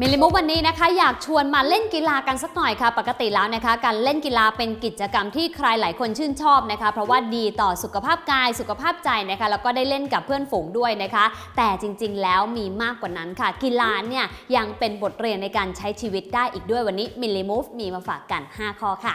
มิลิมุกวันนี้นะคะอยากชวนมาเล่นกีฬากันสักหน่อยค่ะ ปกติแล้วนะคะ การเล่นกีฬาเป็นกิจกรรมที่ใครหลายคนชื่นชอบนะคะ เพราะว่าดีต่อสุขภาพกายสุขภาพใจนะคะแล้วก็ได้เล่นกับเพื่อนฝูงด้วยนะคะ แต่จริงๆ แล้วมีมากกว่านั้นค่ะ กีฬาเนี่ยยังเป็นบทเรียนในการใช้ชีวิตได้อีกด้วยวันนี้มิลิมูฟมีมาฝากกัน 5 ข้อค่ะ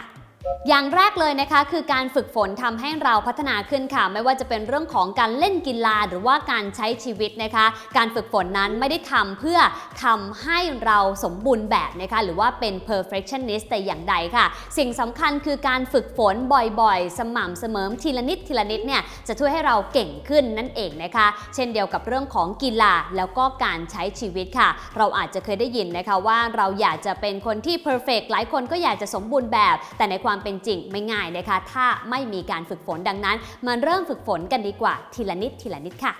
อย่างแรกเลยนะคะคือการฝึกฝนทำให้เราพัฒนาขึ้นค่ะ ไม่ว่าจะเป็นเรื่องของการเล่นกีฬาหรือว่าการใช้ชีวิตนะคะ การฝึกฝนนั้นไม่ได้ทำเพื่อทำให้เราสมบูรณ์แบบนะคะหรือว่าเป็น perfectionist แต่อย่างใดค่ะ สิ่งสำคัญคือการฝึกฝนบ่อยๆ สม่ำเสมอทีละนิดทีละนิดเนี่ยจะช่วยให้เราเก่งขึ้นนั่นเองนะคะ เช่นเดียวกับเรื่องของกีฬาแล้วก็การใช้ชีวิตค่ะ เราอาจจะเคยได้ยินนะคะว่าเราอยากจะเป็นคนที่ perfect หลายคนก็อยากจะสมบูรณ์แบบแต่ในความความเป็นจริงไม่ง่ายนะคะ ถ้าไม่มีการฝึกฝนดังนั้น มาเริ่มฝึกฝนกันดีกว่าทีละนิดทีละนิดค่ะ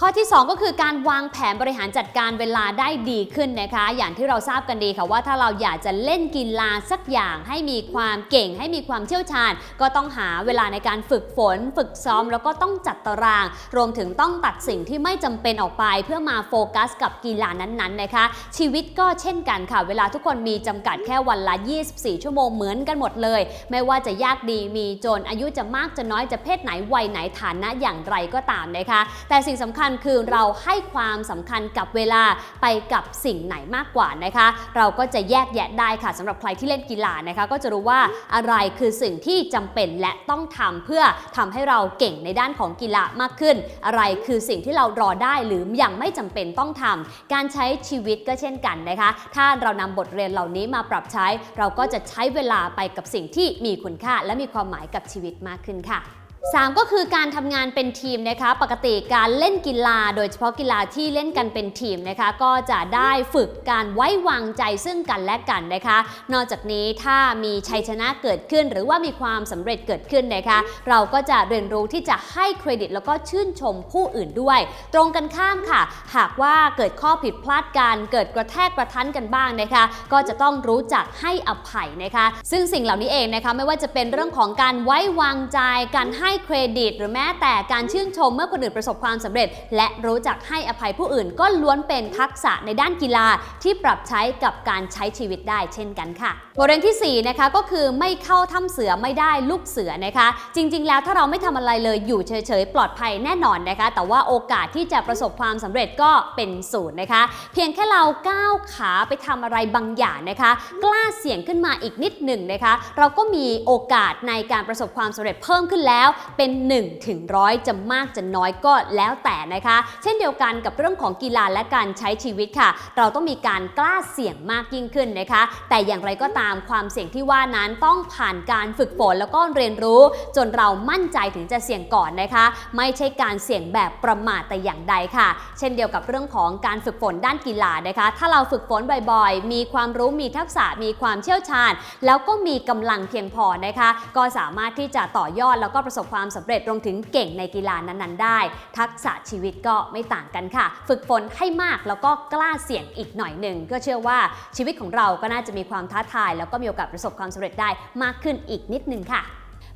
ข้อที่ 2 ก็คือการวางแผนบริหารจัดการเวลาได้ดีขึ้นนะคะ อย่างที่เราทราบกันดีค่ะว่าถ้าเราอยากจะเล่นกีฬาสักอย่างให้มีความเก่ง ให้มีความเชี่ยวชาญ ก็ต้องหาเวลาในการฝึกฝน ฝึกซ้อม แล้วก็ต้องจัดตาราง รวมถึงต้องตัดสิ่งที่ไม่จำเป็นออกไป เพื่อมาโฟกัสกับกีฬานั้นๆนะคะ ชีวิตก็เช่นกันค่ะ เวลาทุกคนมีจำกัดแค่วันละ 24 ชั่วโมงเหมือนกันหมดเลย ไม่ว่าจะยากดีมีจนอายุจะมากจะน้อยจะเพศไหนวัยไหนฐานะอย่างไรก็ตามนะคะ แต่สิ่งสำคัญคือเราให้ความสำคัญกับเวลาไปกับสิ่งไหนมากกว่านะคะ เราก็จะแยกแยะได้ค่ะสำหรับใครที่เล่นกีฬานะคะ ก็จะรู้ว่าอะไรคือสิ่งที่จำเป็นและต้องทำเพื่อทำให้เราเก่งในด้านของกีฬามากขึ้น อะไรคือสิ่งที่เรารอได้หรือยังไม่จำเป็นต้องทำการใช้ชีวิตก็เช่นกันนะคะ ถ้าเรานำบทเรียนเหล่านี้มาปรับใช้ เราก็จะใช้เวลาไปกับสิ่งที่มีคุณค่า และมีความหมายกับชีวิตมากขึ้นค่ะ 3 ก็คือการทำงานเป็นทีมนะคะ ปกติการเล่นกีฬา โดยเฉพาะกีฬาที่เล่นกันเป็นทีมนะคะ ก็จะได้ฝึกการไว้วางใจซึ่งกันและกันนะคะ นอกจากนี้ถ้ามีชัยชนะเกิดขึ้น หรือว่ามีความสำเร็จเกิดขึ้นนะคะ เราก็จะเรียนรู้ที่จะให้เครดิตแล้วก็ชื่นชมผู้อื่นด้วย ตรงกันข้ามค่ะ หากว่าเกิดข้อผิดพลาดกัน เกิดกระแทกกระทันกันบ้างนะคะ ก็จะต้องรู้จักให้อภัยนะคะ ซึ่งสิ่งเหล่านี้เองนะคะ ไม่ว่าจะเป็นเรื่องของการไว้วางใจการให้เครดิต หรือแม้แต่การชื่นชมเมื่อคนอื่นประสบความสำเร็จ และรู้จักให้อภัยผู้อื่น ก็ล้วนเป็นทักษะในด้านกีฬาที่ปรับใช้กับการใช้ชีวิตได้เช่นกันค่ะบทเรียนที่4นะคะก็คือไม่เข้าถ้ำเสือไม่ได้ลูกเสือนะคะ จริง ๆ แล้วถ้าเราไม่ทำอะไรเลยอยู่เฉยๆ ปลอดภัยแน่นอนนะคะ แต่ว่าโอกาสที่จะประสบความสำเร็จก็เป็นศูนย์นะคะ เพียงแค่เราก้าวขาไปทำอะไรบางอย่างนะคะ กล้าเสี่ยงขึ้นมาอีกนิดหนึ่งนะคะ เราก็มีโอกาสในการประสบความสำเร็จเพิ่มขึ้นแล้วเป็น 1 ถึงร้อยจะมากจะน้อยก็แล้วแต่นะคะ เช่นเดียวกันกับเรื่องของกีฬาและการใช้ชีวิตค่ะ เราต้องมีการกล้าเสี่ยงมากยิ่งขึ้นนะคะ แต่อย่างไรก็ตามความเสี่ยงที่ว่านั้นต้องผ่านการฝึกฝนแล้วก็เรียนรู้ จนเรามั่นใจถึงจะเสี่ยงก่อนนะคะ ไม่ใช่การเสี่ยงแบบประมาทแต่อย่างใดค่ะ เช่นเดียวกับเรื่องของการฝึกฝนด้านกีฬานะคะ ถ้าเราฝึกฝนบ่อยๆ มีความรู้มีทักษะมีความเชี่ยวชาญ แล้วก็มีกำลังเพียงพอนะคะ ก็สามารถที่จะต่อยอดแล้วก็ประสบความสำเร็จรวมถึงเก่งในกีฬานั้นๆ ได้ ทักษะชีวิตก็ไม่ต่างกันค่ะ ฝึกฝนให้มากแล้วก็กล้าเสี่ยงอีกหน่อยหนึ่งก็เชื่อว่าชีวิตของเราก็น่าจะมีความท้าทาย แล้วก็มีโอกาสประสบความสำเร็จได้มากขึ้นอีกนิดนึงค่ะ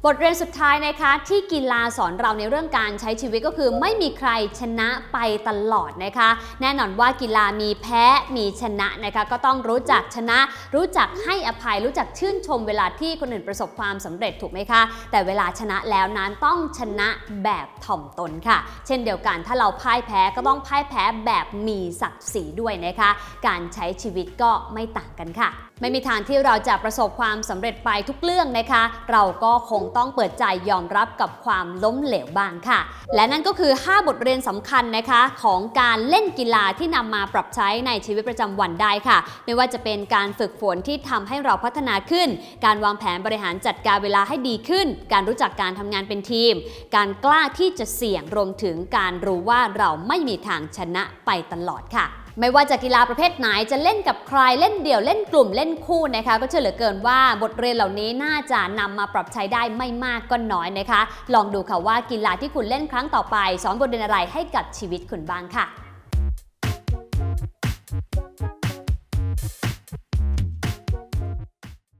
บทเรียนสุดท้ายนะคะที่กีฬาสอนเราในเรื่องการใช้ชีวิตก็คือไม่มีใครชนะไปตลอดนะคะ แน่นอนว่ากีฬามีแพ้มีชนะนะคะ ก็ต้องรู้จักชนะ รู้จักให้อภัยรู้จักชื่นชมเวลาที่คนอื่นประสบความสำเร็จถูกไหมคะ แต่เวลาชนะแล้วนั้นต้องชนะแบบถ่อมตนค่ะ เช่นเดียวกันถ้าเราพ่ายแพ้ก็ต้องพ่ายแพ้แบบมีศักดิ์ศรีด้วยนะคะ การใช้ชีวิตก็ไม่ต่างกันค่ะ ไม่มีทางที่เราจะประสบความสำเร็จไปทุกเรื่องนะคะ เราก็คงต้องเปิดใจยอมรับกับความล้มเหลวบ้างค่ะ และนั่นก็คือ 5 บทเรียนสำคัญนะคะ ของการเล่นกีฬาที่นำมาปรับใช้ในชีวิตประจำวันได้ค่ะ ไม่ว่าจะเป็นการฝึกฝนที่ทำให้เราพัฒนาขึ้น การวางแผนบริหารจัดการเวลาให้ดีขึ้น การรู้จักการทำงานเป็นทีม การกล้าที่จะเสี่ยงรวมถึงการรู้ว่าเราไม่มีทางชนะไปตลอดค่ะ ไม่ว่าจะกีฬาประเภทไหนจะเล่นกับใครเล่นเดี่ยวเล่นกลุ่มเล่นคู่นะคะ ก็เชื่อเหลือเกินว่าบทเรียนเหล่านี้น่าจะนำมาปรับใช้ได้ไม่มากก็น้อยนะคะ ลองดูค่ะว่ากีฬาที่คุณเล่นครั้งต่อไปสอนบทเรียนอะไรให้กับชีวิตคุณบ้างค่ะ